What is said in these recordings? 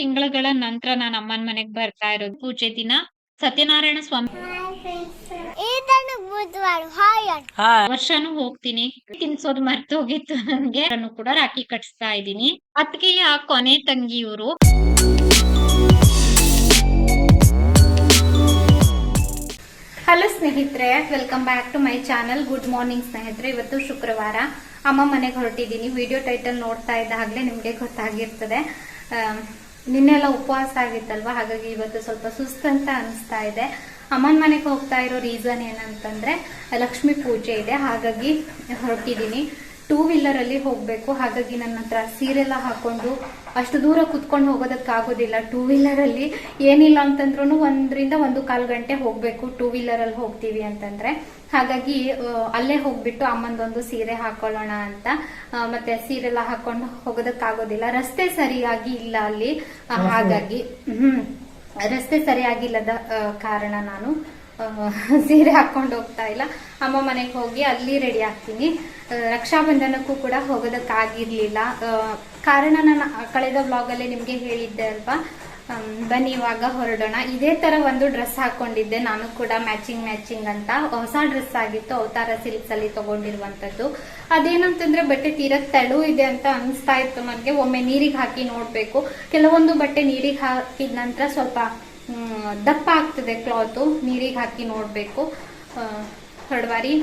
ತಿಂಗಳುಗಳ ನಂತರ ನಾನು ಅಮ್ಮನ ಮನೆಗೆ ಬರ್ತಾ ಇರೋದು. ಪೂಜೆ ದಿನ ಸತ್ಯನಾರಾಯಣ ಸ್ವಾಮಿ ವರ್ಷನು ಬುಧವಾರ. ಹಾಯ್ ವರ್ಷನೂ ಹೋಗ್ತೀನಿ. ತಿನ್ಸೋದು ಮರ್ತು ಹೋಗಿತ್ತು ನನ್ಗೆ ನಾನು ಕೂಡ ರಾಖಿ ಕಟ್ಸ್ತಾ ಇದ್ದೀನಿ. ಅತ್ತಿಗೆಯ ಕೊನೆ ತಂಗಿ ಇವರು ಹಲೋ ಸ್ನೇಹಿತರೆ. Welcome back to my channel good morning ಸ್ನೇಹಿತರೆ. ಇವತ್ತು ಶುಕ್ರವಾರ. ಅಮ್ಮ ಮನೆಗೆ ಹೊರಟಿದ್ದೀನಿ. ವಿಡಿಯೋ ಟೈಟಲ್ ನೋಡ್ತಾ ಇದ್ದಾಗಲೇ ನಿಮಗೆ ಗೊತ್ತಾಗಿರ್ತದೆ. ನಿನ್ನೆಲ್ಲ ಉಪವಾಸ ಆಗಿತ್ತಲ್ವಾ? ಹಾಗಾಗಿ ಇವತ್ತು ಸ್ವಲ್ಪ ಸುಸ್ತಂತ ಅನಿಸ್ತಾ ಇದೆ. ಅಮ್ಮನ ಮನೆಗೆ ಹೋಗ್ತಾ ಇರೋ ರೀಸನ್ ಏನಂತಂದ್ರೆ, ಲಕ್ಷ್ಮಿ ಪೂಜೆ ಇದೆ. ಹಾಗಾಗಿ ಹೊರಟಿದ್ದೀನಿ ಟೂ ವೀಲರ್ ಅಲ್ಲಿ ಹೋಗ್ಬೇಕು. ಹಾಗಾಗಿ ನನ್ನ ಹತ್ರ ಸೀರೆಲ್ಲ ಹಾಕೊಂಡು ಅಷ್ಟು ದೂರ ಕುತ್ಕೊಂಡು ಹೋಗೋದಕ್ಕಾಗೋದಿಲ್ಲ. ಟೂ ವೀಲರ್ ಅಲ್ಲಿ ಏನಿಲ್ಲ ಅಂತಂದ್ರೂ ಒಂದರಿಂದ ಒಂದು ಕಾಲು ಗಂಟೆ ಹೋಗ್ಬೇಕು. ಟೂ ವೀಲರ್ ಅಲ್ಲಿ ಹೋಗ್ತೀವಿ ಅಂತಂದ್ರೆ. ಹಾಗಾಗಿ ಅಲ್ಲೇ ಹೋಗ್ಬಿಟ್ಟು ಅಮ್ಮಂದೊಂದು ಸೀರೆ ಹಾಕೊಳ್ಳೋಣ ಅಂತ. ಮತ್ತೆ ಮತ್ತೆ ಸೀರೆಲ್ಲ ಹಾಕೊಂಡು ಹೋಗೋದಕ್ಕಾಗೋದಿಲ್ಲ. ರಸ್ತೆ ಸರಿಯಾಗಿ ಇಲ್ಲ ಅಲ್ಲಿ. ಹಾಗಾಗಿ ಹ್ಮ್ ರಸ್ತೆ ಸರಿಯಾಗಿಲ್ಲದ ಕಾರಣ ನಾನು ಸೀರೆ ಹಾಕೊಂಡು ಹೋಗ್ತಾ ಇಲ್ಲ. ಅಮ್ಮ ಮನೆಗೆ ಹೋಗಿ ಅಲ್ಲಿ ರೆಡಿ ಆಗ್ತೀನಿ. ರಕ್ಷಾ ರಕ್ಷಾಬಂಧನಕ್ಕೂ ಕೂಡ ಹೋಗೋದಕ್ಕಾಗಿರ್ಲಿಲ್ಲ. ಕಾರಣ ನಾನು ಕಳೆದ ಬ್ಲಾಗ್ ಅಲ್ಲಿ ನಿಮ್ಗೆ ಹೇಳಿದ್ದೆ ಅಲ್ವಾ? ಬನ್ನಿ, ಇವಾಗ ಹೊರಡೋಣ. ಇದೇ ತರ ಒಂದು ಡ್ರೆಸ್ ಹಾಕೊಂಡಿದ್ದೆ. ನಾನು ಕೂಡ ಮ್ಯಾಚಿಂಗ್ ಮ್ಯಾಚಿಂಗ್ ಅಂತ. ಹೊಸ ಡ್ರೆಸ್ ಆಗಿತ್ತು. ಅವತಾರ ಸಿಲ್ಕ್ಸ್ ಅಲ್ಲಿ ತಗೊಂಡಿರುವಂತದ್ದು. ಅದೇನಂತಂದ್ರೆ, ಬಟ್ಟೆ ತೀರಾ ತೆಳು ಇದೆ ಅಂತ ಅನಿಸ್ತಾ ಇತ್ತು ನನಗೆ. ಒಮ್ಮೆ ನೀರಿಗೆ ಹಾಕಿ ನೋಡ್ಬೇಕು. ಕೆಲವೊಂದು ಬಟ್ಟೆ ನೀರಿಗೆ ಹಾಕಿದ ನಂತರ ಸ್ವಲ್ಪ ದಪ್ಪ ಆಗ್ತದೆ ಕ್ಲಾತು. ನೀರಿಗೆ ಹಾಕಿ ನೋಡ್ಬೇಕು. ಹೊಡವಾರಿ.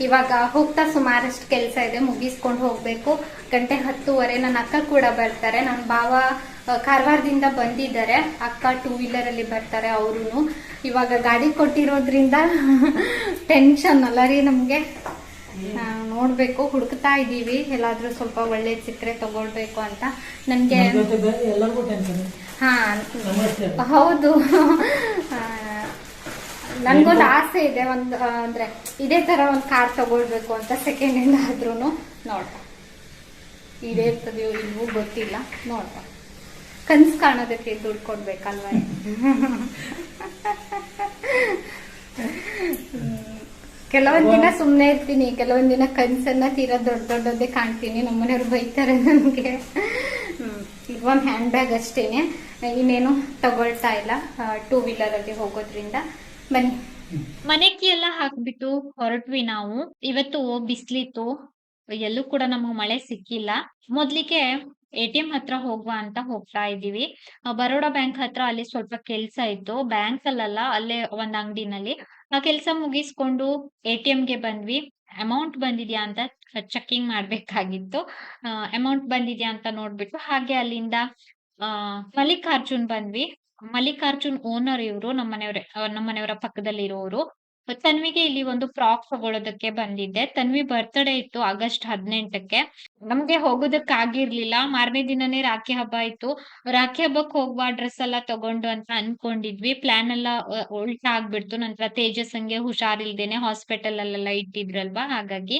ಇವಾಗ ಹೋಗ್ತಾ ಸುಮಾರಷ್ಟು ಕೆಲಸ ಇದೆ. ಮುಗಿಸ್ಕೊಂಡು ಹೋಗ್ಬೇಕು. ಗಂಟೆ ಹತ್ತುವರೆ. ನನ್ನ ಅಕ್ಕ ಕೂಡ ಬರ್ತಾರೆ. ನನ್ನ ಭಾವ ಕಾರವಾರದಿಂದ ಬಂದಿದ್ದಾರೆ. ಅಕ್ಕ ಟೂ ವೀಲರ್ ಅಲ್ಲಿ ಬರ್ತಾರೆ ಅವರು ಇವಾಗ ಗಾಡಿ ಕೊಟ್ಟಿರೋದ್ರಿಂದ ಟೆನ್ಷನ್ ಅಲ್ಲ ರೀ ನಮ್ಗೆ. ನೋಡ್ಬೇಕು ಹುಡುಕ್ತಾ ಇದೀವಿ ಎಲ್ಲಾದ್ರೂ ಸ್ವಲ್ಪ ಒಳ್ಳೆ ಸಿಕ್ಕರೆ ತಗೊಳ್ಬೇಕು ಅಂತ. ನನ್ಗೆ ಹಾ ಹೌದು. ನನ್ಗೊಂದು ಆಸೆ ಇದೆ. ಒಂದು ಅಂದ್ರೆ ಇದೇ ತರ ಒಂದು ಕಾರ್ ತಗೊಳ್ಬೇಕು ಅಂತ ಸೆಕೆಂಡ್ ಹ್ಯಾಂಡ್ ಆದ್ರೂ ನೋಡ ಇದೇ ಇರ್ತದೆಯೋ ಇಲ್ವೂ ಗೊತ್ತಿಲ್ಲ. ನೋಡ ಕನ್ಸ್ ಕಾಣೋದಕ್ಕೆ ದುಡ್ಡು ಕೊಡ್ಬೇಕಲ್ವ. ಕೆಲವೊಂದ್ ದಿನ ಸುಮ್ನೆ ಇರ್ತೀನಿ, ಕೆಲವೊಂದ್ ದಿನ ಕನ್ಸನ್ನ ತೀರಾ ದೊಡ್ಡ ದೊಡ್ಡದೇ ಕಾಣ್ತೀನಿ, ನಮ್ಮನೆಯವ್ರು ಬೈತಾರೆ ನನ್ಗೆ. ಈಗ ಒಂದ್ ಹ್ಯಾಂಡ್ ಬ್ಯಾಗ್ ಅಷ್ಟೇನೆ. ಇನ್ನೇನು ತಗೊಳ್ತಾ ಇಲ್ಲ ಟೂ ವೀಲರ್ ಅಲ್ಲಿ ಹೋಗೋದ್ರಿಂದ. ಬನ್ನಿ. ಮನೆಕಿ ಎಲ್ಲ ಹಾಕ್ಬಿಟ್ಟು ಹೊರಟ್ವಿ ನಾವು. ಇವತ್ತು ಬಿಸ್ಲಿತ್ತು, ಎಲ್ಲೂ ಕೂಡ ನಮಗ್ ಮಳೆ ಸಿಕ್ಕಿಲ್ಲ. ಮೊದ್ಲಿಗೆ ಎ ಹತ್ರ ಹೋಗುವ ಅಂತ ಹೋಗ್ತಾ ಇದೀವಿ ಬರೋಡಾ ಬ್ಯಾಂಕ್ ಹತ್ರ ಅಲ್ಲಿ ಸ್ವಲ್ಪ ಕೆಲ್ಸ ಇತ್ತು. ಬ್ಯಾಂಕ್ ಅಲ್ಲಲ್ಲ ಅಲ್ಲೇ ಒಂದ್ ಅಂಗಡಿನಲ್ಲಿ ಆ ಕೆಲ್ಸ ಮುಗಿಸ್ಕೊಂಡು ಎ ಗೆ ಬಂದ್ವಿ. ಅಮೌಂಟ್ ಬಂದಿದ್ಯಾ ಅಂತ ಚೆಕಿಂಗ್ ಮಾಡ್ಬೇಕಾಗಿತ್ತು. ಅಮೌಂಟ್ ಬಂದಿದ್ಯಾ ಅಂತ ನೋಡ್ಬಿಟ್ಟು ಹಾಗೆ ಅಲ್ಲಿಂದ ಮಲ್ಲಿಕಾರ್ಜುನ್ ಬಂದ್ವಿ. ಮಲ್ಲಿಕಾರ್ಜುನ್ ಓನರ್ ಇವರು, ನಮ್ಮನೆಯವ್ರೆ ನಮ್ಮನೆಯವರ ಪಕ್ಕದಲ್ಲಿ ಇರೋರು ತನ್ವಿಗೆ ಇಲ್ಲಿ ಒಂದು ಫ್ರಾಕ್ ತಗೊಳೋದಕ್ಕೆ ಬಂದಿದ್ದೆ. ತನ್ವಿ ಬರ್ತ್ಡೇ ಇತ್ತು ಆಗಸ್ಟ್ ಹದಿನೆಂಟಕ್ಕೆ. ನಮ್ಗೆ ಹೋಗೋದಕ್ಕಾಗಿರ್ಲಿಲ್ಲ. ಮಾರನೇ ದಿನನೇ ರಾಖಿ ಹಬ್ಬ ಇತ್ತು. ರಾಖಿ ಹಬ್ಬಕ್ಕೆ ಹೋಗುವ ಡ್ರೆಸ್ ಎಲ್ಲ ತಗೊಂಡು ಅಂತ ಅನ್ಕೊಂಡಿದ್ವಿ. ಪ್ಲಾನ್ ಎಲ್ಲ ಉಲ್ಟಾ ಆಗ್ಬಿಡ್ತು. ನಂತರ ತೇಜಸ್ಸಂಗೆ ಹುಷಾರಿಲ್ದೇನೆ ಹಾಸ್ಪಿಟಲ್ ಅಲ್ಲೆಲ್ಲ ಇಟ್ಟಿದ್ರಲ್ವಾ? ಹಾಗಾಗಿ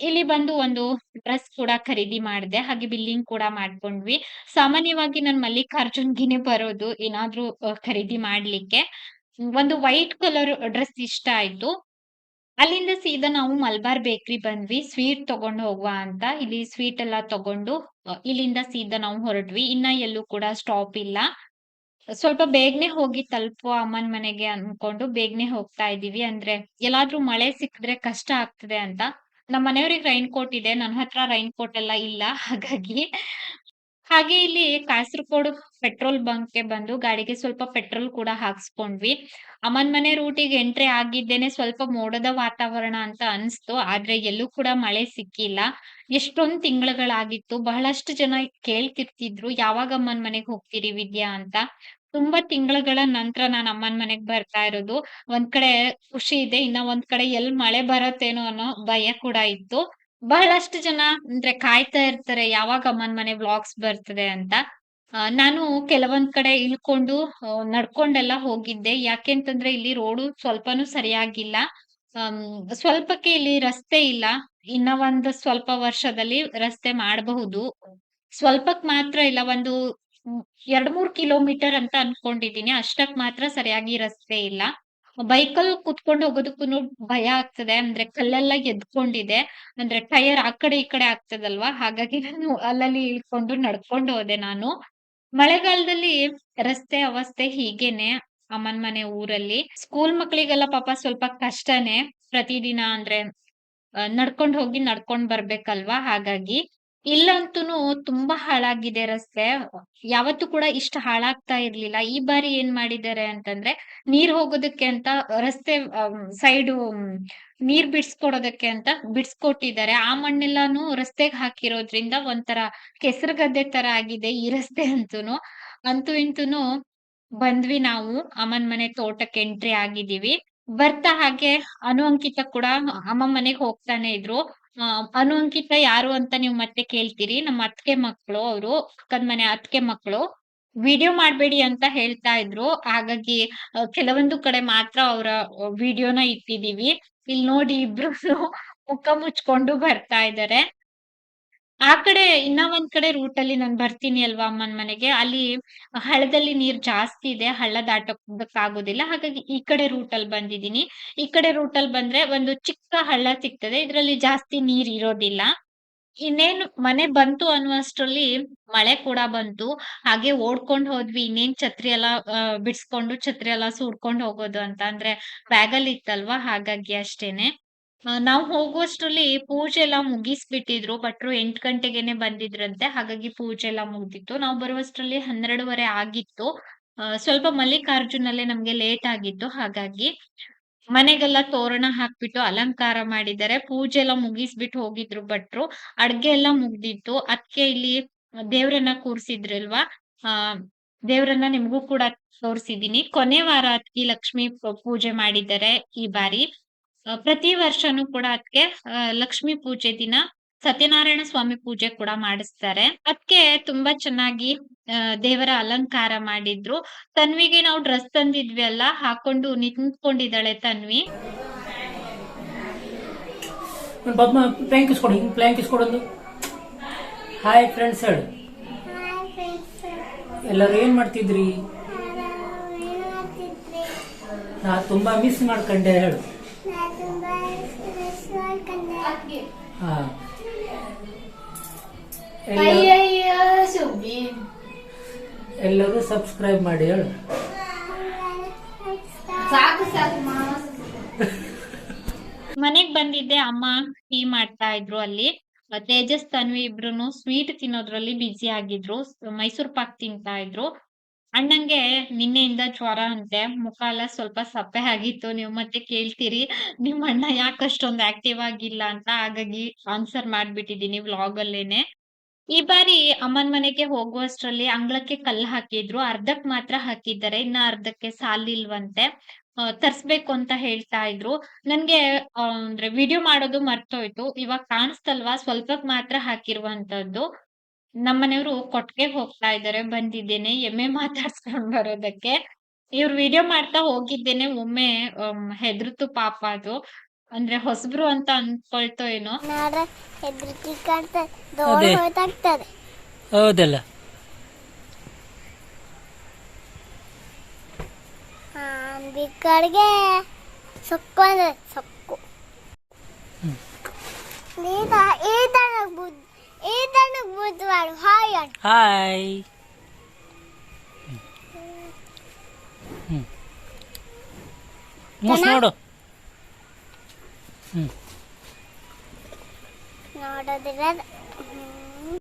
ಇಲ್ಲಿ ಬಂದು ಒಂದು ಡ್ರೆಸ್ ಕೂಡ ಖರೀದಿ ಮಾಡಿದೆ. ಹಾಗೆ ಬಿಲ್ಲಿಂಗ್ ಕೂಡ ಮಾಡ್ಕೊಂಡ್ವಿ. ಸಾಮಾನ್ಯವಾಗಿ ನಾನು ಮಲ್ಲಿಕಾರ್ಜುನ್ಗಿನೇ ಬರೋದು. ಏನಾದ್ರೂ ಖರೀದಿ ಮಾಡ್ಲಿಕ್ಕೆ. ಒಂದು ವೈಟ್ ಕಲರ್ ಡ್ರೆಸ್ ಇಷ್ಟ ಆಯ್ತು. ಅಲ್ಲಿಂದ ಸೀದಾ ನಾವು ಮಲ್ಬಾರ್ ಬೇಕ್ರಿ ಬಂದ್ವಿ. ಸ್ವೀಟ್ ತಗೊಂಡು ಹೋಗುವ ಅಂತ. ಇಲ್ಲಿ ಸ್ವೀಟ್ ಎಲ್ಲ ತಗೊಂಡು ಇಲ್ಲಿಂದ ಸೀದಾ ನಾವು ಹೊರಟ್ವಿ. ಇನ್ನ ಎಲ್ಲೂ ಕೂಡ ಸ್ಟಾಪ್ ಇಲ್ಲ. ಸ್ವಲ್ಪ ಬೇಗನೆ ಹೋಗಿ ತಲುಪುವ ಅಮ್ಮನ್ ಮನೆಗೆ ಅನ್ಕೊಂಡು ಬೇಗನೆ ಹೋಗ್ತಾ ಇದೀವಿ ಅಂದ್ರೆ ಎಲ್ಲಾದ್ರೂ ಮಳೆ ಸಿಕ್ಕಿದ್ರೆ ಕಷ್ಟ ಆಗ್ತದೆ ಅಂತ. ನಮ್ಮ ಮನೆಯವ್ರಿಗೆ ರೈನ್ ಕೋಟ್ ಇದೆ. ನನ್ನ ಹತ್ರ ರೈನ್ ಕೋಟ್ ಎಲ್ಲ ಇಲ್ಲ. ಹಾಗಾಗಿ ಹಾಗೆ ಇಲ್ಲಿ ಕಾಸರಗೋಡು ಪೆಟ್ರೋಲ್ ಬಂಕ್ಗೆ ಬಂದು ಗಾಡಿಗೆ ಸ್ವಲ್ಪ ಪೆಟ್ರೋಲ್ ಕೂಡ ಹಾಕ್ಸ್ಕೊಂಡ್ವಿ. ಅಮ್ಮನ್ ಮನೆ ರೂಟಿಗೆ ಎಂಟ್ರಿ ಆಗಿದ್ದೇನೆ, ಸ್ವಲ್ಪ ಮೋಡದ ವಾತಾವರಣ ಅಂತ ಅನ್ಸ್ತು, ಆದ್ರೆ ಎಲ್ಲೂ ಕೂಡ ಮಳೆ ಸಿಕ್ಕಿಲ್ಲ. ಎಷ್ಟೊಂದ್ ತಿಂಗಳುಗಳಾಗಿತ್ತು, ಬಹಳಷ್ಟು ಜನ ಕೇಳ್ತಿರ್ತಿದ್ರು, ಯಾವಾಗ ಅಮ್ಮನ್ ಮನೆಗ್ ಹೋಗ್ತೀರಿ ವಿದ್ಯಾ ಅಂತ. ತುಂಬಾ ತಿಂಗಳುಗಳ ನಂತರ ನಾನು ಅಮ್ಮನ್ ಮನೆಗ್ ಬರ್ತಾ ಇರೋದು. ಒಂದ್ ಕಡೆ ಖುಷಿ ಇದೆ, ಇನ್ನ ಒಂದ್ ಕಡೆ ಎಲ್ ಮಳೆ ಬರತ್ತೇನೋ ಅನ್ನೋ ಭಯ ಕೂಡ ಇತ್ತು. ಬಹಳಷ್ಟು ಜನ ಅಂದ್ರೆ ಕಾಯ್ತಾ ಇರ್ತಾರೆ, ಯಾವಾಗ ಅಮ್ಮನ್ ಮನೆ ವ್ಲಾಗ್ಸ್ ಬರ್ತದೆ ಅಂತ. ನಾನು ಕೆಲವೊಂದ್ ಕಡೆ ಇಳ್ಕೊಂಡು ನಡ್ಕೊಂಡೆಲ್ಲ ಹೋಗಿದ್ದೆ. ಯಾಕೆಂತಂದ್ರೆ ಇಲ್ಲಿ ರೋಡು ಸ್ವಲ್ಪನೂ ಸರಿಯಾಗಿಲ್ಲ. ಸ್ವಲ್ಪಕ್ಕೆ ಇಲ್ಲಿ ರಸ್ತೆ ಇಲ್ಲ. ಇನ್ನ ಒಂದು ಸ್ವಲ್ಪ ವರ್ಷದಲ್ಲಿ ರಸ್ತೆ ಮಾಡಬಹುದು. ಸ್ವಲ್ಪಕ್ ಮಾತ್ರ ಇಲ್ಲ, ಒಂದು ಎರಡ್ ಮೂರ್ ಕಿಲೋಮೀಟರ್ ಅಂತ ಅನ್ಕೊಂಡಿದೀನಿ. ಅಷ್ಟಕ್ ಮಾತ್ರ ಸರಿಯಾಗಿ ರಸ್ತೆ ಇಲ್ಲ. ಬೈಕಲ್ಲಿ ಕುತ್ಕೊಂಡು ಹೋಗೋದಕ್ಕೂ ಭಯ ಆಗ್ತದೆ. ಅಂದ್ರೆ ಕಲ್ಲೆಲ್ಲ ಎದ್ಕೊಂಡಿದೆ. ಅಂದ್ರೆ ಟೈರ್ ಆ ಕಡೆ ಈ ಕಡೆ ಆಗ್ತದಲ್ವಾ? ಹಾಗಾಗಿ ನಾನು ಅಲ್ಲಲ್ಲಿ ಇಳ್ಕೊಂಡು ನಡ್ಕೊಂಡು ಹೋದೆ ನಾನು. ಮಳೆಗಾಲದಲ್ಲಿ ರಸ್ತೆ, ಅವಸ್ಥೆ ಹೀಗೇನೆ ಅಮ್ಮನ್ ಮನೆ ಊರಲ್ಲಿ. ಸ್ಕೂಲ್ ಮಕ್ಳಿಗೆಲ್ಲ ಪಾಪ ಸ್ವಲ್ಪ ಕಷ್ಟನೇ. ಪ್ರತಿದಿನ ಅಂದ್ರೆ ನಡ್ಕೊಂಡ್ ಹೋಗಿ ನಡ್ಕೊಂಡ್ ಬರ್ಬೇಕಲ್ವಾ? ಹಾಗಾಗಿ ಇಲ್ಲಂತೂನು ತುಂಬಾ ಹಾಳಾಗಿದೆ ರಸ್ತೆ. ಯಾವತ್ತೂ ಕೂಡ ಇಷ್ಟು ಹಾಳಾಗ್ತಾ ಇರ್ಲಿಲ್ಲ. ಈ ಬಾರಿ ಏನ್ ಮಾಡಿದ್ದಾರೆ ಅಂತಂದ್ರೆ ನೀರ್ ಹೋಗೋದಕ್ಕೆ ಅಂತ ರಸ್ತೆ ಸೈಡು ನೀರ್ ಬಿಡ್ಸ್ಕೊಡೋದಕ್ಕೆ ಅಂತ ಬಿಡ್ಸ್ಕೊಟ್ಟಿದ್ದಾರೆ. ಆ ಮಣ್ಣೆಲ್ಲಾನು ರಸ್ತೆಗೆ ಹಾಕಿರೋದ್ರಿಂದ ಒಂಥರ ಕೆಸರುಗದ್ದೆ ತರ ಆಗಿದೆ ಈ ರಸ್ತೆ ಅಂತೂನು. ಅಂತೂ ಇಂತೂ ಬಂದ್ವಿ ನಾವು. ಅಮ್ಮನ್ ಮನೆ ತೋಟಕ್ಕೆ ಎಂಟ್ರಿ ಆಗಿದೀವಿ ಬರ್ತಾ ಹಾಗೆ ಅನು ಅಂಕಿತ ಕೂಡ ಅಮ್ಮ ಮನೆಗೆ ಹೋಗ್ತಾನೆ ಇದ್ರು. ಆ, ಯಾರು ಅಂತ ನೀವು ಮತ್ತೆ ಕೇಳ್ತೀರಿ. ನಮ್ಮ ಅತ್ಕೆ ಮಕ್ಕಳು ಅವರು ಪಕ್ಕದ ಮನೆ ಅತ್ಕೆ ಮಕ್ಕಳು. ವಿಡಿಯೋ ಮಾಡ್ಬೇಡಿ ಅಂತ ಹೇಳ್ತಾ ಇದ್ರು. ಹಾಗಾಗಿ ಕೆಲವೊಂದು ಕಡೆ ಮಾತ್ರ ಅವರ ವಿಡಿಯೋನ ಇಟ್ಟಿದೀವಿ ಇಲ್ಲಿ ನೋಡಿ ಇಬ್ರು ಮುಖ ಮುಚ್ಕೊಂಡು ಬರ್ತಾ ಇದಾರೆ. ಆ ಕಡೆ ಇನ್ನ ಒಂದ್ ಕಡೆ ರೂಟ್ ಅಲ್ಲಿ ನಾನ್ ಬರ್ತೀನಿ ಅಲ್ವಾ ಅಮ್ಮನ್ ಮನೆಗೆ. ಅಲ್ಲಿ ಹಳ್ಳದಲ್ಲಿ ನೀರ್ ಜಾಸ್ತಿ ಇದೆ ಹಳ್ಳ ದಾಟಕ್ ಆಗೋದಿಲ್ಲ ಹಾಗಾಗಿ ಈ ಕಡೆ ರೂಟ್ ಅಲ್ಲಿ ಬಂದಿದೀನಿ ಈ ಕಡೆ ರೂಟ್ ಅಲ್ಲಿ ಬಂದ್ರೆ ಒಂದು ಚಿಕ್ಕ ಹಳ್ಳ ಸಿಗ್ತದೆ. ಇದ್ರಲ್ಲಿ ಜಾಸ್ತಿ ನೀರ್ ಇರೋದಿಲ್ಲ. ಇನ್ನೇನು ಮನೆ ಬಂತು ಅನ್ನುವಷ್ಟರಲ್ಲಿ ಮಳೆ ಕೂಡ ಬಂತು. ಹಾಗೆ ಓಡ್ಕೊಂಡ್ ಹೋದ್ವಿ. ಇನ್ನೇನ್ ಛತ್ರಿ ಎಲ್ಲ ಆ, ಬಿಡ್ಸ್ಕೊಂಡು ಛತ್ರಿ ಎಲ್ಲ ಸುಡ್ಕೊಂಡ್ ಹೋಗೋದು ಅಂತ ಅಂದ್ರೆ ಬ್ಯಾಗಲ್ಲಿ ಇತ್ತಲ್ವಾ? ಹಾಗಾಗಿ ಅಷ್ಟೇನೆ. ನಾವ್ ಹೋಗುವಷ್ಟ್ರಲ್ಲಿ ಪೂಜೆ ಎಲ್ಲ ಮುಗಿಸ್ಬಿಟ್ಟಿದ್ರು ಭಟ್ರು ಎಂಟ್ ಗಂಟೆಗೆನೆ ಬಂದಿದ್ರಂತೆ, ಹಾಗಾಗಿ ಪೂಜೆ ಎಲ್ಲ ಮುಗ್ದಿತ್ತು. ನಾವ್ ಬರುವಷ್ಟ್ರಲ್ಲಿ ಹನ್ನೆರಡುವರೆ ಆಗಿತ್ತು. ಸ್ವಲ್ಪ ಮಲ್ಲಿಕಾರ್ಜುನಲ್ಲೇ ನಮ್ಗೆ ಲೇಟ್ ಆಗಿತ್ತು, ಹಾಗಾಗಿ ಮನೆಗೆಲ್ಲ ತೋರಣ ಹಾಕ್ಬಿಟ್ಟು ಅಲಂಕಾರ ಮಾಡಿದ್ದಾರೆ. ಪೂಜೆ ಎಲ್ಲ ಮುಗಿಸ್ಬಿಟ್ಟು ಹೋಗಿದ್ರು ಭಟ್ರು ಅಡ್ಗೆ ಎಲ್ಲ ಮುಗ್ದಿತ್ತು. ಅದ್ಕೆ ಇಲ್ಲಿ ದೇವ್ರನ್ನ ಕೂರ್ಸಿದ್ರಲ್ವಾ? ಆ, ದೇವ್ರನ್ನ ನಿಮ್ಗೂ ಕೂಡ ತೋರ್ಸಿದೀನಿ. ಕೊನೆ ವಾರ ಅತ್ಕಿ ಲಕ್ಷ್ಮಿ ಪೂಜೆ ಮಾಡಿದ್ದಾರೆ ಈ ಬಾರಿ. ಪ್ರತಿ ವರ್ಷನೂ ಕೂಡ ಅದಕ್ಕೆ ಲಕ್ಷ್ಮಿ ಪೂಜೆ ದಿನ ಸತ್ಯನಾರಾಯಣ ಸ್ವಾಮಿ ಪೂಜೆ ಕೂಡ ಮಾಡಿಸ್ತಾರೆ. ಅದಕ್ಕೆ ತುಂಬಾ ಚೆನ್ನಾಗಿ ದೇವರ ಅಲಂಕಾರ ಮಾಡಿದ್ರು. ತನ್ವಿಗೆ ನಾವು ಡ್ರೆಸ್ ತಂದಿದ್ವಿ ಅಲ್ಲ ಹಾಕೊಂಡು ನಿಂತ್ಕೊಂಡಿದ್ದಾಳೆ ತನ್ವಿ. ಹಾಯ್ ಫ್ರೆಂಡ್ಸ್ ಎಲ್ಲರೂ ಏನು ಮಾಡ್ತಿದ್ರಿ? ನಾ ತುಂಬಾ ಮಿಸ್ ಮಾಡ್ಕೊಂಡೆ, ಹೇಳು ನಾ ತುಂಬಾ ಮಿಸ್ ಮಾಡ್ಕೊಂಡೆ ಹಾ ಅಯ್ಯಯ್ಯೋ ಸುಬ್ಬಿ ಎಲ್ಲರೂ ಸಬ್ಸ್ಕ್ರೈಬ್ ಮಾಡಿ ಹೇಳು. ಸಾಕು ಸಾಕು ಮಾವ ಮನೆಗ್ ಬಂದಿದ್ದೆ ಅಮ್ಮ ಟೀ ಮಾಡ್ತಾ ಇದ್ರು ಅಲ್ಲಿ. ತೇಜಸ್ ತನ್ವಿ ಇಬ್ರು ಸ್ವೀಟ್ ತಿನ್ನೋದ್ರಲ್ಲಿ ಬ್ಯುಸಿ ಆಗಿದ್ರು. ಮೈಸೂರ್ ಪಾಕ್ ತಿಂತಾ ಇದ್ರು. ಅಣ್ಣಂಗೆ ನಿನ್ನೆಯಿಂದ ಜ್ವರ ಅಂತೆ. ಮುಖ ಎಲ್ಲ ಸ್ವಲ್ಪ ಸಪ್ಪೆ ಆಗಿತ್ತು. ನೀವು ಮತ್ತೆ ಕೇಳ್ತೀರಿ. ನಿಮ್ ಅಣ್ಣ ಯಾಕೆ ಅಷ್ಟೊಂದು ಆಕ್ಟಿವ್ ಆಗಿಲ್ಲ ಅಂತ ಹಾಗಾಗಿ ಆನ್ಸರ್ ಮಾಡ್ಬಿಟ್ಟಿದೀನಿ ವ್ಲಾಗ್ ಅಲ್ಲೇನೆ. ಈ ಬಾರಿ ಅಮ್ಮನ್ ಮನೆಗೆ ಹೋಗುವಷ್ಟರಲ್ಲಿ ಅಂಗಳಕ್ಕೆ ಕಲ್ಲು ಹಾಕಿದ್ರು. ಅರ್ಧಕ್ ಮಾತ್ರ ಹಾಕಿದ್ದಾರೆ. ಇನ್ನ ಅರ್ಧಕ್ಕೆ ಸಾಲಿಲ್ವಂತೆ. ತರ್ಸ್ಬೇಕು ಅಂತ ಹೇಳ್ತಾ ಇದ್ರು. ನನ್ಗೆ ಅಂದ್ರೆ ವಿಡಿಯೋ ಮಾಡೋದು ಮರ್ತೋಯ್ತು. ಇವಾಗ ಕಾಣಿಸ್ತಲ್ವಾ? ಸ್ವಲ್ಪಕ್ ಮಾತ್ರ ಹಾಕಿರುವಂತದ್ದು. ನಮ್ಮನೆಯವರು ಕೊಟ್ಟಿಗೆ ಹೋಗ್ತಾ ಇದಾರೆ ಬಂದಿದ್ದೇನೆ ಎಮ್ಮೆ ಮಾತಾಡ್ಸ್ಕೊಂಡ್ ಬರೋದಕ್ಕೆ. ಇವ್ರು ವಿಡಿಯೋ ಮಾಡ್ತಾ ಹೋಗಿದ್ದೇನೆ ಒಮ್ಮೆ ಹೆದ್ರಿತು ಪಾಪ ಅದು. ಅಂದ್ರೆ ಹೊಸಬ್ರು ಅಂತ ಅನ್ಕೊಳ್ತೋ ಏನೋ. ಹೌದಲ್ಲ. ಬಿಕ್ಕಡಿಗೆ ಸೊಕ್ಕು ಅಂದ್ರೆ ಸೊಕ್ಕು. ನೀತ ಈ ತನಕ ಈ ಹಾಯ್ ಅಣ್ಣ ಹಾಯ್ ಮೂಸ್ ನೋಡು.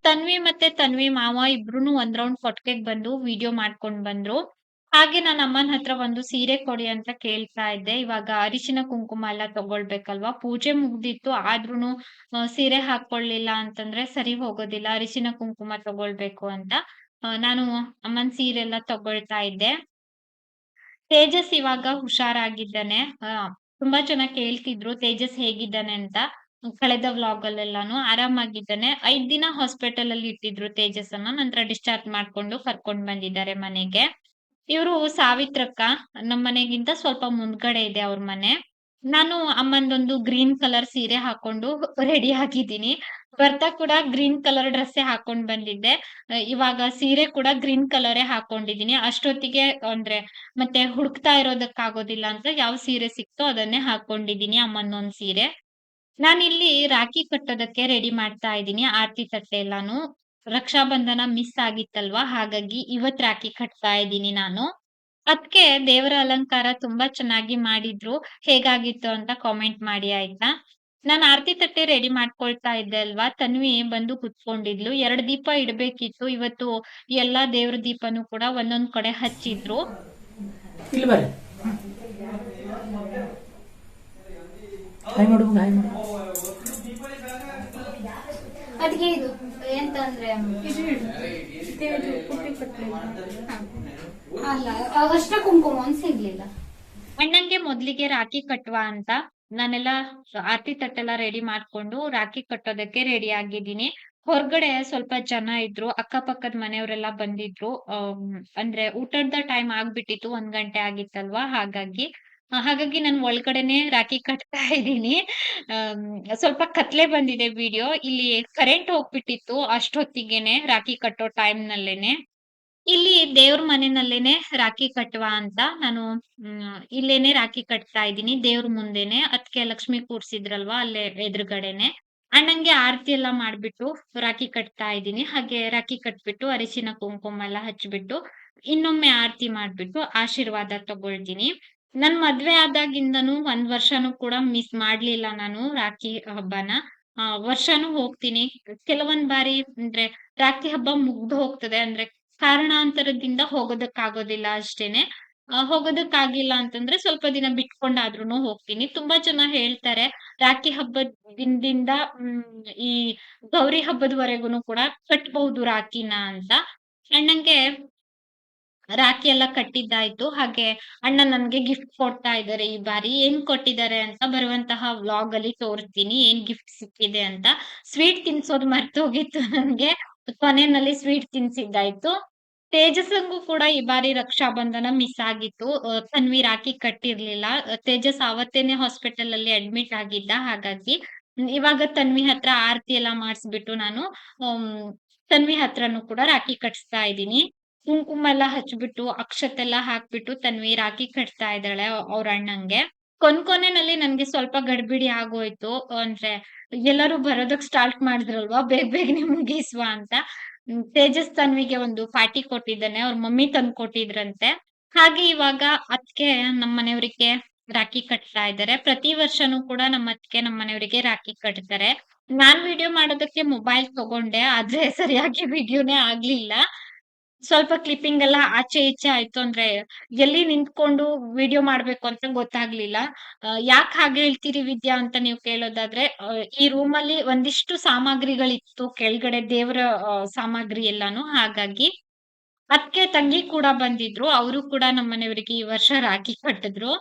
ತನ್ವಿ ಮತ್ತೆ ತನ್ವಿ ಮಾವ ಇಬ್ರುನು ಒಂದ್ ರೌಂಡ್ ಫೊಟ್ಕೆಗ್ ಬಂದು ವಿಡಿಯೋ ಮಾಡ್ಕೊಂಡ್ ಬಂದ್ರು. ಹಾಗೆ ನಾನು ಅಮ್ಮನ ಹತ್ರ ಒಂದು ಸೀರೆ ಕೊಡಿ ಅಂತ ಕೇಳ್ತಾ ಇದ್ದೆ. ಇವಾಗ ಅರಿಶಿನ ಕುಂಕುಮ ಎಲ್ಲ ತಗೊಳ್ಬೇಕಲ್ವಾ? ಪೂಜೆ ಮುಗ್ದಿತ್ತು, ಆದ್ರೂನು ಸೀರೆ ಹಾಕೊಳ್ಲಿಲ್ಲ ಅಂತಂದ್ರೆ ಸರಿ ಹೋಗೋದಿಲ್ಲ, ಅರಿಶಿನ ಕುಂಕುಮ ತಗೊಳ್ಬೇಕು ಅಂತ. ನಾನು ಅಮ್ಮನ ಸೀರೆ ಎಲ್ಲ ತಗೊಳ್ತಾ ಇದ್ದೆ. ತೇಜಸ್ ಇವಾಗ ಹುಷಾರಾಗಿದ್ದಾನೆ. ತುಂಬಾ ಚೆನ್ನಾಗಿ ಕೇಳ್ತಿದ್ರು, ತೇಜಸ್ ಹೇಗಿದ್ದಾನೆ ಅಂತ. ಕಳೆದ ವ್ಲಾಗ್ ಅಲ್ಲೆಲ್ಲಾನು ಆರಾಮಾಗಿದ್ದಾನೆ. ಐದ್ ದಿನ ಹಾಸ್ಪಿಟಲ್ ಅಲ್ಲಿ ಇಟ್ಟಿದ್ರು ತೇಜಸ್ ಅನ್ನ ನಂತರ ಡಿಸ್ಚಾರ್ಜ್ ಮಾಡ್ಕೊಂಡು ಕರ್ಕೊಂಡ್ ಬಂದಿದ್ದಾರೆ ಮನೆಗೆ. ಇವರು ಸಾವಿತ್ರಕ್ಕ ನಮ್ಮ ಮನೆಗಿಂತ ಸ್ವಲ್ಪ ಮುಂದ್ಗಡೆ ಇದೆ ಅವ್ರ ಮನೆ ನಾನು ಅಮ್ಮಂದೊಂದು ಗ್ರೀನ್ ಕಲರ್ ಸೀರೆ ಹಾಕೊಂಡು ರೆಡಿ ಆಗಿದ್ದೀನಿ. ಬರ್ತಾ ಕೂಡ ಗ್ರೀನ್ ಕಲರ್ ಡ್ರೆಸ್ ಹಾಕೊಂಡ್ ಬಂದಿದ್ದೆ. ಇವಾಗ ಸೀರೆ ಕೂಡ ಗ್ರೀನ್ ಕಲರೇ ಹಾಕೊಂಡಿದ್ದೀನಿ. ಅಷ್ಟೊತ್ತಿಗೆ ಅಂದ್ರೆ ಮತ್ತೆ ಹುಡುಕ್ತಾ ಇರೋದಕ್ಕಾಗೋದಿಲ್ಲ ಅಂತ ಯಾವ ಸೀರೆ ಸಿಕ್ತೋ ಅದನ್ನೇ ಹಾಕೊಂಡಿದ್ದೀನಿ ಅಮ್ಮನೊಂದ್ ಸೀರೆ. ನಾನಿಲ್ಲಿ ರಾಖಿ ಕಟ್ಟೋದಕ್ಕೆ ರೆಡಿ ಮಾಡ್ತಾ ಇದ್ದೀನಿ, ಆರತಿ ತಟ್ಟೆ ಎಲ್ಲಾನು. ರಕ್ಷಾಬಂಧನ ಮಿಸ್ ಆಗಿತ್ತಲ್ವಾ ಹಾಗಾಗಿ ಇವತ್ ರಾಖಿ ಕಟ್ತಾ ಇದ್ದೀನಿ ನಾನು. ಅದ್ಕೆ ದೇವರ ಅಲಂಕಾರ ತುಂಬಾ ಚೆನ್ನಾಗಿ ಮಾಡಿದ್ರು. ಹೇಗಾಗಿತ್ತು ಅಂತ ಕಾಮೆಂಟ್ ಮಾಡಿ ಆಯ್ತಾ? ನಾನು ಆರತಿ ತಟ್ಟೆ ರೆಡಿ ಮಾಡ್ಕೊಳ್ತಾ ಇದ್ದೆ ಅಲ್ವಾ, ತನ್ವಿ ಬಂದು ಕುತ್ಕೊಂಡಿದ್ಲು. ಎರಡ್ ದೀಪ ಇಡಬೇಕಿತ್ತು ಇವತ್ತು ಎಲ್ಲಾ ದೇವ್ರ ದೀಪನೂ ಕೂಡ ಒಂದೊಂದ್ ಕಡೆ ಹಚ್ಚಿದ್ರು. ಅದಕ್ಕೆ ಇದು ಎಂತಂದ್ರೆ ಅಲ್ಲ ಅವಷ್ಟ ಕುಂಕುಮ ಅಂತ ಸಿಗ್ಲಿಲ್ಲ ಅಣ್ಣಂಗೆ ಮೊದ್ಲಿಗೆ ರಾಖಿ ಕಟ್ಟುವ ಅಂತ ನಾನೆಲ್ಲ ಆರತಿ ತಟ್ಟೆಲ್ಲ ರೆಡಿ ಮಾಡ್ಕೊಂಡು ರಾಖಿ ಕಟ್ಟೋದಕ್ಕೆ ರೆಡಿ ಆಗಿದ್ದೀನಿ. ಹೊರಗಡೆ ಸ್ವಲ್ಪ ಜನ ಇದ್ರು. ಅಕ್ಕಪಕ್ಕದ ಮನೆಯವರೆಲ್ಲ ಬಂದಿದ್ರು. ಅಂದ್ರೆ ಊಟದ ಟೈಮ್ ಆಗ್ಬಿಟ್ಟಿತ್ತು. ಒಂದ್ ಗಂಟೆ ಆಗಿತ್ತಲ್ವಾ ಹಾಗಾಗಿ. ಹಾಗಾಗಿ ನಾನು ಒಳಗಡೆನೆ ರಾಖಿ ಕಟ್ತಾ ಇದ್ದೀನಿ. ಸ್ವಲ್ಪ ಕತ್ಲೆ ಬಂದಿದೆ ವಿಡಿಯೋ. ಇಲ್ಲಿ ಕರೆಂಟ್ ಹೋಗ್ಬಿಟ್ಟಿತ್ತು ಅಷ್ಟೊತ್ತಿಗೆನೆ ರಾಖಿ ಕಟ್ಟೋ ಟೈಮ್‌ನಲ್ಲೇನೆ. ಇಲ್ಲಿ ದೇವ್ರ ಮನೆಯಲ್ಲೇನೆ ರಾಖಿ ಕಟ್ಟುವ ಅಂತ ನಾನು ಇಲ್ಲೇನೆ ರಾಖಿ ಕಟ್ತಾ ಇದ್ದೀನಿ ದೇವ್ರ ಮುಂದೆನೆ. ಅದಕ್ಕೆ ಲಕ್ಷ್ಮಿ ಕೂರ್ಸಿದ್ರಲ್ವಾ ಅಲ್ಲೇ ಎದುರುಗಡೆನೆ. ಅಣ್ಣಂಗೆ ಆರತಿ ಎಲ್ಲ ಮಾಡ್ಬಿಟ್ಟು ರಾಖಿ ಕಟ್ತಾ ಇದ್ದೀನಿ. ಹಾಗೆ ರಾಖಿ ಕಟ್ಬಿಟ್ಟು ಅರಿಶಿನ ಕುಂಕುಮ ಎಲ್ಲ ಹಚ್ಬಿಟ್ಟು ಇನ್ನೊಮ್ಮೆ ಆರತಿ ಮಾಡ್ಬಿಟ್ಟು ಆಶೀರ್ವಾದ ತಗೊಳ್ತೀನಿ. ನನ್ ಮದ್ವೆ ಆದಾಗಿಂದನು ಒಂದ್ ವರ್ಷನೂ ಕೂಡ ಮಿಸ್ ಮಾಡ್ಲಿಲ್ಲ ನಾನು ರಾಖಿ ಹಬ್ಬನ. ಆ, ವರ್ಷನೂ ಹೋಗ್ತೀನಿ. ಕೆಲವೊಂದ್ ಬಾರಿ ಅಂದ್ರೆ ರಾಖಿ ಹಬ್ಬ ಮುಗ್ದು ಹೋಗ್ತದೆ ಅಂದ್ರೆ ಕಾರಣಾಂತರದಿಂದ ಹೋಗೋದಕ್ಕಾಗೋದಿಲ್ಲ ಅಷ್ಟೇನೆ. ಹೋಗೋದಕ್ಕಾಗಿಲ್ಲ ಅಂತಂದ್ರೆ ಸ್ವಲ್ಪ ದಿನ ಬಿಟ್ಕೊಂಡಾದ್ರೂನು ಹೋಗ್ತೀನಿ. ತುಂಬಾ ಜನ ಹೇಳ್ತಾರೆ ರಾಖಿ ದಿನದಿಂದ ಈ ಗೌರಿ ಹಬ್ಬದವರೆಗೂನು ಕೂಡ ಕಟ್ಬಹುದು ರಾಖಿನ ಅಂತ. ಅಣ್ಣಂಗೆ ರಾಖಿ ಎಲ್ಲ ಕಟ್ಟಿದ್ದಾಯ್ತು. ಹಾಗೆ ಅಣ್ಣ ನನ್ಗೆ ಗಿಫ್ಟ್ ಕೊಡ್ತಾ ಇದ್ದಾರೆ ಈ ಬಾರಿ. ಏನ್ ಕೊಟ್ಟಿದ್ದಾರೆ ಅಂತ ಬರುವಂತಹ ವ್ಲಾಗ್ ಅಲ್ಲಿ ತೋರಿಸ್ತೀನಿ ಏನ್ ಗಿಫ್ಟ್ ಸಿಕ್ಕಿದೆ ಅಂತ. ಸ್ವೀಟ್ ತಿನ್ಸೋದು ಮರ್ತೋಗಿತ್ತು ನನ್ಗೆ. ಕೊನೆಯಲ್ಲಿ ಸ್ವೀಟ್ ತಿನ್ಸಿದ್ದಾಯ್ತು. ತೇಜಸ್‌ಗೂ ಕೂಡ ಈ ಬಾರಿ ರಕ್ಷಾ ಬಂಧನ ಮಿಸ್ ಆಗಿತ್ತು. ತನ್ವಿ ರಾಖಿ ಕಟ್ಟಿರ್ಲಿಲ್ಲ. ತೇಜಸ್ ಅವತ್ತೇನೆ ಹಾಸ್ಪಿಟಲ್ ಅಲ್ಲಿ ಅಡ್ಮಿಟ್ ಆಗಿದ್ದ ಹಾಗಾಗಿ. ಇವಾಗ ತನ್ವಿ ಹತ್ರ ಆರತಿ ಎಲ್ಲ ಮಾಡಿಸ್ಬಿಟ್ಟು ನಾನು ತನ್ವಿ ಹತ್ರನೂ ಕೂಡ ರಾಖಿ ಕಟ್ಸ್ತಾ ಇದ್ದೀನಿ. ಕುಂಕುಮ ಎಲ್ಲ ಹಚ್ಬಿಟ್ಟು, ಅಕ್ಷತ್ ಎಲ್ಲ ಹಾಕ್ಬಿಟ್ಟು ತನ್ವಿ ರಾಖಿ ಕಟ್ತಾ ಇದ್ದಾಳೆ ಅವ್ರ ಅಣ್ಣಂಗೆ. ಕೊನ್ ಕೊನೆನಲ್ಲಿ ನನ್ಗೆ ಸ್ವಲ್ಪ ಗಡ್ಬಿಡಿ ಆಗೋಯ್ತು. ಅಂದ್ರೆ ಎಲ್ಲರೂ ಬರೋದಕ್ ಸ್ಟಾರ್ಟ್ ಮಾಡಿದ್ರಲ್ವಾ ಬೇಗ ಬೇಗನೆ ಮುಗಿಸುವ ಅಂತ. ತೇಜಸ್ ತನ್ವಿಗೆ ಒಂದು ಪಾರ್ಟಿ ಕೊಟ್ಟಿದ್ದಾನೆ. ಅವ್ರ ಮಮ್ಮಿ ತಂದ್ ಕೊಟ್ಟಿದ್ರಂತೆ. ಹಾಗೆ ಇವಾಗ ಅದ್ಕೆ ನಮ್ ಮನೆಯವ್ರಿಗೆ ರಾಖಿ ಕಟ್ತಾ ಇದ್ದಾರೆ. ಪ್ರತಿ ವರ್ಷನೂ ಕೂಡ ನಮ್ಮ ಅತ್ತಿಗೆ ನಮ್ ಮನೆಯವರಿಗೆ ರಾಖಿ ಕಟ್ತಾರೆ. ನಾನ್ ವಿಡಿಯೋ ಮಾಡೋದಕ್ಕೆ ಮೊಬೈಲ್ ತಗೊಂಡೆ. ಆದ್ರೆ ಸರಿಯಾಗಿ ವಿಡಿಯೋನೇ ಆಗ್ಲಿಲ್ಲ. ಸ್ವಲ್ಪ ಕ್ಲಿಪ್ಪಿಂಗ್ ಎಲ್ಲ ಆಚೆ ಈಚೆ ಆಯ್ತು. ಅಂದ್ರೆ ಎಲ್ಲಿ ನಿಂತ್ಕೊಂಡು ವಿಡಿಯೋ ಮಾಡ್ಬೇಕು ಅಂತ ಗೊತ್ತಾಗ್ಲಿಲ್ಲ. ಯಾಕೆ ಹಾಗೆ ಹೇಳ್ತೀರಿ ವಿದ್ಯಾ ಅಂತ ನೀವು ಕೇಳೋದಾದ್ರೆ ಈ ಈ ರೂಮಲ್ಲಿ ಒಂದಿಷ್ಟು ಸಾಮಗ್ರಿಗಳಿತ್ತು, ಕೆಳಗಡೆ ದೇವರ ಸಾಮಗ್ರಿ ಎಲ್ಲಾನು ಹಾಗಾಗಿ. ಅದ್ಕೆ ತಂಗಿ ಕೂಡ ಬಂದಿದ್ರು. ಅವರು ಕೂಡ ನಮ್ಮ ಮನೆಯವರಿಗೆ ಈ ವರ್ಷ ರಾಗಿ ಕಟ್ಟಿದ್ರು.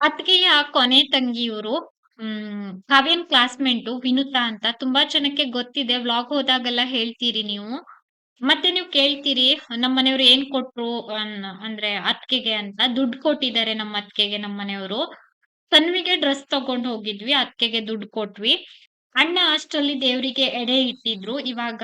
ಅತ್ತಿಗೆಯ ಕೊನೆ ತಂಗಿ ಇವರು ಹ್ಮ್, ಕಾವ್ಯನ್ ಕ್ಲಾಸ್‌ಮೇಟು ವಿನುತಾ ಅಂತ. ತುಂಬಾ ಜನಕ್ಕೆ ಗೊತ್ತಿದೆ. ವ್ಲಾಗ್ ಹೋದಾಗೆಲ್ಲ ಹೇಳ್ತೀರಿ ನೀವು. ಮತ್ತೆ ನೀವು ಕೇಳ್ತೀರಿ, ನಮ್ಮ ಮನೆಯವ್ರು ಏನ್ ಕೊಟ್ರು ಅಂದ್ರೆ ಅತ್ಕೆಗೆ ಅಂತ. ದುಡ್ಡು ಕೊಟ್ಟಿದ್ದಾರೆ ನಮ್ಮ ಅತ್ಕೆಗೆ ನಮ್ಮ ಮನೆಯವರು ತನ್ವಿಗೆ ಡ್ರೆಸ್ ತಗೊಂಡ್ ಹೋಗಿದ್ವಿ. ಅತ್ಕೆಗೆ ದುಡ್ಡು ಕೊಟ್ವಿ. ಅಣ್ಣ ಅಷ್ಟಲ್ಲಿ ದೇವರಿಗೆ ಎಡೆ ಇಟ್ಟಿದ್ರು. ಇವಾಗ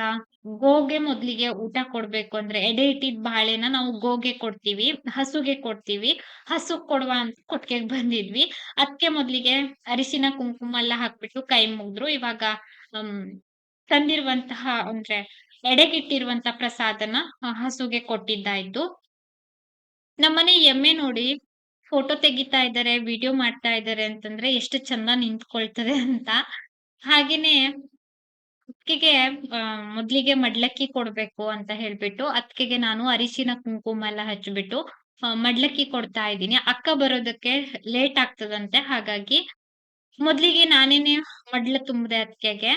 ಗೋಗೆ ಮೊದ್ಲಿಗೆ ಊಟ ಕೊಡ್ಬೇಕು ಅಂದ್ರೆ ಎಡೆ ಇಟ್ಟಿದ್ ಬಾಳೆನ ನಾವು ಗೋಗೆ ಕೊಡ್ತೀವಿ. ಹಸುಗೆ ಕೊಡ್ತೀವಿ. ಹಸುಗ್ ಕೊಡುವ ಅಂತ ಕೊಟ್ಕೆ ಬಂದಿದ್ವಿ. ಅದ್ಕೆ ಮೊದ್ಲಿಗೆ ಅರಿಶಿನ, ಕುಂಕುಮ ಎಲ್ಲ ಹಾಕ್ಬಿಟ್ಟು ಕೈ ಮುಗಿದ್ರು ಇವಾಗ ತಂದಿರುವಂತಹ, ಅಂದ್ರೆ ಎಡೆಗಿಟ್ಟಿರುವಂತ ಪ್ರಸಾದನ ಹಸುಗೆ ಕೊಟ್ಟಿದ್ದಾಯ್ತು. ನಮ್ಮನೆ ಎಮ್ಮೆ ನೋಡಿ ಫೋಟೋ ತೆಗಿತಾ ಇದ್ದಾರೆ, ವಿಡಿಯೋ ಮಾಡ್ತಾ ಇದ್ದಾರೆ ಅಂತಂದ್ರೆ ಎಷ್ಟು ಚಂದ ನಿಂತ್ಕೊಳ್ತದೆ ಅಂತ. ಹಾಗೇನೆ ಅತ್ಕೆಗೆ ಮೊದ್ಲಿಗೆ ಮಡ್ಲಕ್ಕಿ ಕೊಡ್ಬೇಕು ಅಂತ ಹೇಳ್ಬಿಟ್ಟು ಅತ್ತಿಗೆಗೆ ನಾನು ಅರಿಶಿನ ಕುಂಕುಮ ಎಲ್ಲ ಹಚ್ಬಿಟ್ಟು ಮಡ್ಲಕ್ಕಿ ಕೊಡ್ತಾ ಇದ್ದೀನಿ. ಅಕ್ಕ ಬರೋದಕ್ಕೆ ಲೇಟ್ ಆಗ್ತದಂತೆ ಹಾಗಾಗಿ ಮೊದ್ಲಿಗೆ ನಾನೇನೆ ಮಡ್ಲ ತುಂಬದೆ ಅತ್ತಿಗೆಗೆ.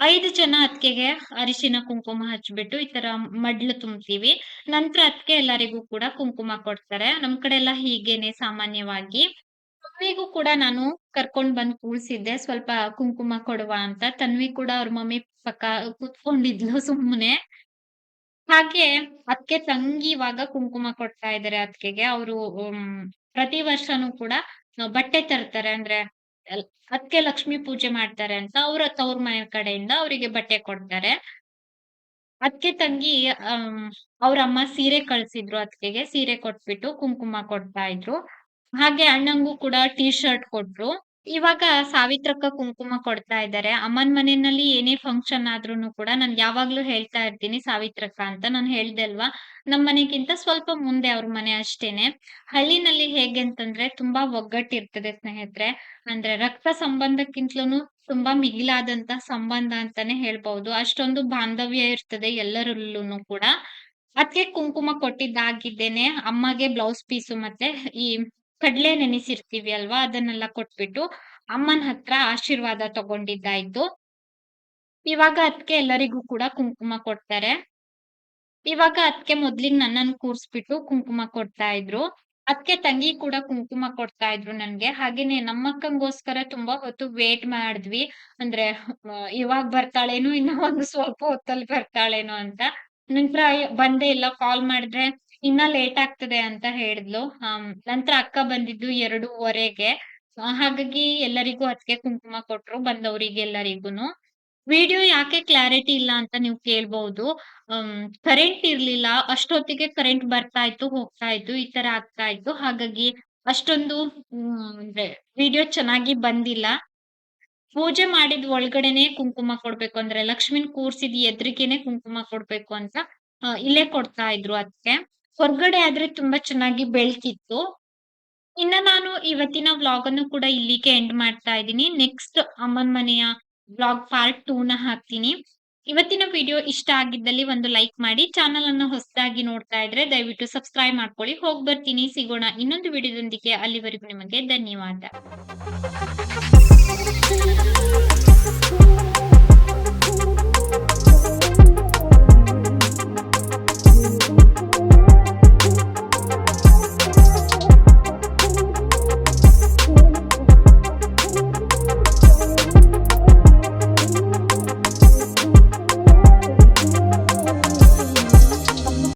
5 ಜನ ಅತ್ತಿಗೆಗೆ ಅರಿಶಿನ ಕುಂಕುಮ ಹಚ್ಬಿಟ್ಟು ಈ ತರ ಮಡ್ಲು ತುಂಬ್ತೀವಿ. ನಂತರ ಅತ್ತಿಗೆ ಎಲ್ಲರಿಗೂ ಕೂಡ ಕುಂಕುಮ ಕೊಡ್ತಾರೆ. ನಮ್ ಕಡೆ ಎಲ್ಲ ಹೀಗೇನೆ ಸಾಮಾನ್ಯವಾಗಿ. ಮಮ್ಮಿಗೂ ಕೂಡ ನಾನು ಕರ್ಕೊಂಡ್ ಬಂದ್ ಕೂಳ್ಸಿದ್ದೆ ಸ್ವಲ್ಪ ಕುಂಕುಮ ಕೊಡುವ ಅಂತ. ತನ್ವಿ ಕೂಡ ಅವ್ರ ಮಮ್ಮಿ ಪಕ್ಕ ಕುತ್ಕೊಂಡಿದ್ಲು ಸುಮ್ಮನೆ. ಹಾಗೆ ಅತ್ತಿಗೆ ತಂಗಿ ಇವಾಗ ಕುಂಕುಮ ಕೊಡ್ತಾ ಇದಾರೆ ಅತ್ತಿಗೆಗೆ. ಅವ್ರು ಪ್ರತಿ ವರ್ಷನೂ ಕೂಡ ಬಟ್ಟೆ ತರ್ತಾರೆ ಅಂದ್ರೆ ಎಲ್, ಅದ್ಕೆ ಲಕ್ಷ್ಮಿ ಪೂಜೆ ಮಾಡ್ತಾರೆ ಅಂತ ಅವ್ರ, ತವ್ರ ಮನೆ ಕಡೆಯಿಂದ ಅವರಿಗೆ ಬಟ್ಟೆ ಕೊಡ್ತಾರೆ. ಅದಕ್ಕೆ ತಂಗಿ ಅಹ್ ಅವ್ರ ಅಮ್ಮ ಸೀರೆ ಕಳ್ಸಿದ್ರು ಅದಕ್ಕೆ ಸೀರೆ ಕೊಟ್ಬಿಟ್ಟು ಕುಂಕುಮ ಕೊಡ್ತಾ ಇದ್ರು. ಹಾಗೆ ಅಣ್ಣಂಗೂ ಕೂಡ ಟೀ ಶರ್ಟ್ ಕೊಟ್ರು. ಇವಾಗ ಸಾವಿತ್ರಕ್ಕ ಕುಂಕುಮ ಕೊಡ್ತಾ ಇದ್ದಾರೆ. ಅಮ್ಮನ್ ಮನೆನಲ್ಲಿ ಏನೇ ಫಂಕ್ಷನ್ ಆದ್ರೂನು ಕೂಡ ನಾನ್ ಯಾವಾಗ್ಲೂ ಹೇಳ್ತಾ ಇರ್ತೀನಿ ಸಾವಿತ್ರಕ್ಕ ಅಂತ. ನಾನ್ ಹೇಳ್ದೆ ಅಲ್ವಾ? ನಮ್ ಮನೆಗಿಂತ ಸ್ವಲ್ಪ ಮುಂದೆ ಅವ್ರ ಮನೆ ಅಷ್ಟೇನೆ. ಹಳ್ಳಿನಲ್ಲಿ ಹೇಗೆ ಅಂತಂದ್ರೆ ತುಂಬಾ ಒಗ್ಗಟ್ಟಿರ್ತದೆ ಸ್ನೇಹಿತರೆ. ಅಂದ್ರೆ ರಕ್ತ ಸಂಬಂಧಕ್ಕಿಂತ್ಲೂನು ತುಂಬಾ ಮಿಗಿಲಾದಂತ ಸಂಬಂಧ ಅಂತಾನೆ ಹೇಳ್ಬಹುದು. ಅಷ್ಟೊಂದು ಬಾಂಧವ್ಯ ಇರ್ತದೆ ಎಲ್ಲರಲ್ಲೂನು ಕೂಡ. ಅದ್ಕೆ ಕುಂಕುಮ ಕೊಟ್ಟಿದ್ದಾಗಿದ್ದೇನೆ ಅಮ್ಮಗೆ ಬ್ಲೌಸ್ ಪೀಸು ಮತ್ತೆ ಈ ಕಡ್ಲೆ ನೆನೆಸಿರ್ತೀವಿ ಅಲ್ವಾ? ಅದನ್ನೆಲ್ಲ ಕೊಟ್ಬಿಟ್ಟು ಅಮ್ಮನ ಹತ್ರ ಆಶೀರ್ವಾದ ತಗೊಂಡಿದ್ದಾಯ್ತು. ಇವಾಗ ಅದ್ಕೆ ಎಲ್ಲರಿಗೂ ಕೂಡ ಕುಂಕುಮ ಕೊಡ್ತಾರೆ. ಇವಾಗ ಅದ್ಕೆ ಮೊದ್ಲಿಗ್ ನನ್ನನ್ ಕೂರ್ಸ್ಬಿಟ್ಟು ಕುಂಕುಮ ಕೊಡ್ತಾ ಇದ್ರು. ಅದ್ಕೆ ತಂಗಿ ಕೂಡ ಕುಂಕುಮ ಕೊಡ್ತಾ ಇದ್ರು ನನ್ಗೆ. ಹಾಗೇನೆ ನಮ್ಮಕ್ಕಂಗೋಸ್ಕರ ತುಂಬಾ ಹೊತ್ತು ವೇಟ್ ಮಾಡಿದ್ವಿ. ಅಂದ್ರೆ ಇವಾಗ್ ಬರ್ತಾಳೇನೋ ಇನ್ನ ಒಂದು ಸ್ವಲ್ಪ ಹೊತ್ತಲ್ಲಿ ಬರ್ತಾಳೇನೋ ಅಂತ. ನಂತರ ಬಂದೇ ಇಲ್ಲ ಕಾಲ್ ಮಾಡಿದ್ರೆ ಇನ್ನ ಲೇಟ್ ಆಗ್ತದೆ ಅಂತ ಹೇಳಿದ್ಲು. ನಂತರ ಅಕ್ಕ ಬಂದಿದ್ದು 2:30ಗೆ. ಅಹ್, ಹಾಗಾಗಿ ಎಲ್ಲರಿಗೂ ಅದ್ಕೆ ಕುಂಕುಮ ಕೊಟ್ರು ಬಂದವ್ರಿಗೆಲ್ಲರಿಗೂನು. ವಿಡಿಯೋ ಯಾಕೆ ಕ್ಲಾರಿಟಿ ಇಲ್ಲ ಅಂತ ನೀವ್ ಕೇಳ್ಬಹುದು. ಕರೆಂಟ್ ಇರ್ಲಿಲ್ಲ. ಅಷ್ಟೊತ್ತಿಗೆ ಕರೆಂಟ್ ಬರ್ತಾ ಇತ್ತು, ಹೋಗ್ತಾ ಇತ್ತು. ಈ ತರ ಆಗ್ತಾ ಇತ್ತು. ಹಾಗಾಗಿ ಅಷ್ಟೊಂದು ಅಂದ್ರೆ ವಿಡಿಯೋ ಚೆನ್ನಾಗಿ ಬಂದಿಲ್ಲ. ಪೂಜೆ ಮಾಡಿದ್ ಒಳಗಡೆನೆ ಕುಂಕುಮ ಕೊಡ್ಬೇಕು ಅಂದ್ರೆ ಲಕ್ಷ್ಮಿನ್ ಕೂರ್ಸಿದ್ ಎದ್ರಿಗೆನೆ ಕುಂಕುಮ ಕೊಡ್ಬೇಕು ಅಂತ ಇಲ್ಲೇ ಕೊಡ್ತಾ ಇದ್ರು ಅದ್ಕೆ. ಹೊರಗಡೆ ಆದ್ರೆ ತುಂಬಾ ಚೆನ್ನಾಗಿ ಬೆಳ್ತಿತ್ತು ಇನ್ನ ನಾನು ಇವತ್ತಿನ ವ್ಲಾಗ್ ಅನ್ನು ಕೂಡ ಇಲ್ಲಿಗೆ ಎಂಡ್ ಮಾಡ್ತಾ ಇದ್ದೀನಿ. ನೆಕ್ಸ್ಟ್ ಅಮ್ಮನ್ ಮನೆಯ ವ್ಲಾಗ್ ಪಾರ್ಟ್ 2ನ ಹಾಕ್ತೀನಿ. ಇವತ್ತಿನ ವಿಡಿಯೋ ಇಷ್ಟ ಆಗಿದ್ದಲ್ಲಿ ಒಂದು ಲೈಕ್ ಮಾಡಿ. ಚಾನಲ್ ಅನ್ನು ಹೊಸದಾಗಿ ನೋಡ್ತಾ ಇದ್ರೆ ದಯವಿಟ್ಟು ಸಬ್ಸ್ಕ್ರೈಬ್ ಮಾಡ್ಕೊಳ್ಳಿ. ಹೋಗ್ಬರ್ತೀನಿ. ಸಿಗೋಣ ಇನ್ನೊಂದು ವಿಡಿಯೋದೊಂದಿಗೆ. ಅಲ್ಲಿವರೆಗೂ ನಿಮಗೆ ಧನ್ಯವಾದ.